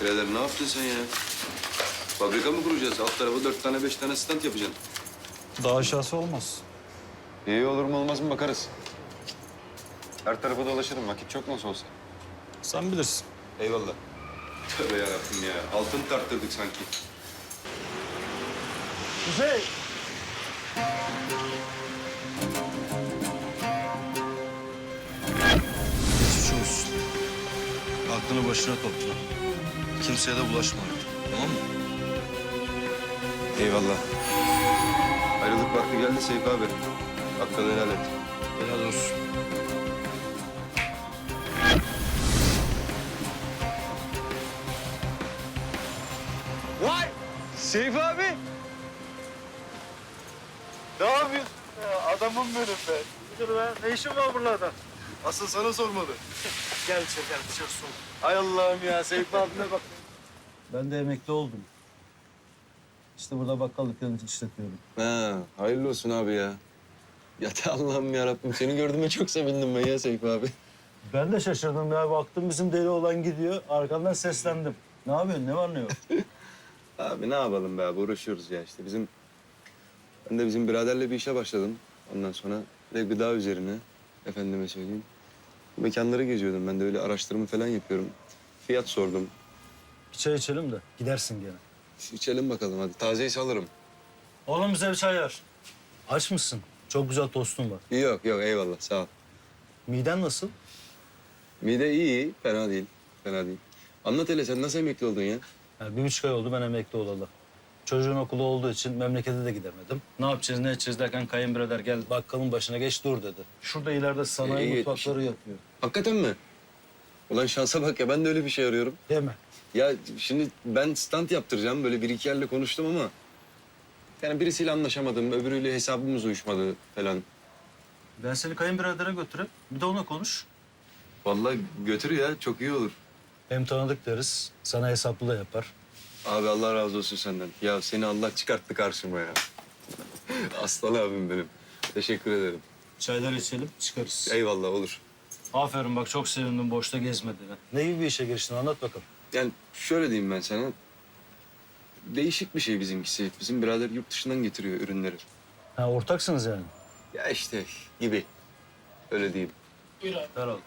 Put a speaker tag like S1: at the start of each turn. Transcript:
S1: Birader ne yaptın sen ya? Fabrika mı kuracağız? Alt tarafa dört tane beş tane stand yapacaksın.
S2: Daha aşağısı olmaz.
S1: İyi olur mu olmaz mı bakarız. Her tarafa dolaşırım. Vakit çok nasıl olsa.
S2: Sen bilirsin.
S1: Eyvallah. Tövbe yarabbim ya. Altın tarttırdık sanki.
S2: Kuzey!
S3: Geçmiş olsun. Aklını başına topla. Kimseye de bulaşma artık. Tamam mı?
S1: Eyvallah. Ayrılık vakti geldi Seyfi abi. Hakkını helal et.
S3: Helal olsun.
S4: Vay! Seyfi abi! Ne yapıyorsun ya? Adamım benim be. Dur be, ne işin var buralarda?
S3: Asıl sana sormalı.
S4: Gel içeri, gel dışarı soğuk. Ay Allah'ım ya, Seyfi abine bak.
S2: Ben de emekli oldum. İşte burada bakkallık işletiyorum.
S1: Ha, hayırlı olsun abi ya. Ya da Allah'ım yarabbim seni gördüğüme çok sevindim ben ya Seyfi abi.
S2: Ben de şaşırdım ya. Baktım bizim deli olan gidiyor. Arkamdan seslendim. Ne yapıyorsun? Ne var ne yok?
S1: Abi ne yapalım be abi uğraşıyoruz ya işte bizim... Ben de bizim biraderle bir işe başladım. Ondan sonra de gıda üzerine efendime söyleyeyim. Mekanları geziyordum ben de öyle araştırma falan yapıyorum. Fiyat sordum.
S2: Bir çay içelim de gidersin gene.
S1: İçelim bakalım hadi tazeyi salırım.
S2: Oğlum bize bir çay ver. Aç mısın? Çok güzel tostun var.
S1: Yok yok eyvallah sağ ol.
S2: Miden nasıl?
S1: Mide iyi, fena değil. Fena değil. Anlat hele sen nasıl emekli oldun ya?
S2: Yani bir buçuk ay oldu ben emekli olalı. Çocuğun okulu olduğu için memlekete de gidemedim. Ne yapacağız, ne edeceğiz derken kayınbirader gel bakkalın başına geç dur dedi. Şurada ileride sanayi
S1: İyi
S2: mutfakları yapıyor.
S1: Hakikaten mi? Ulan şansa bak ya ben de öyle bir şey arıyorum.
S2: Değil mi?
S1: Ya şimdi ben stand yaptıracağım. Böyle bir iki yerle konuştum ama... Yani birisiyle anlaşamadım, öbürüyle hesabımız uyuşmadı falan.
S2: Ben seni kayınbiradere götürüp bir de ona konuş.
S1: Vallahi götür ya, çok iyi olur.
S2: Hem tanıdık deriz, sana hesaplı da yapar.
S1: Abi Allah razı olsun senden. Ya seni Allah çıkarttı karşıma ya. Aslan abim benim. Teşekkür ederim.
S2: Çaylar içelim, çıkarız.
S1: Eyvallah olur.
S2: Aferin bak çok sevindim boşta gezmediğine. Ne gibi bir işe giriştin anlat bakalım.
S1: Yani şöyle diyeyim ben sana. Değişik bir şey bizimkisi. Bizim birader yurt dışından getiriyor ürünleri.
S2: Ha ortaksınız yani.
S1: Ya işte gibi. Öyle diyeyim.
S2: Ver al.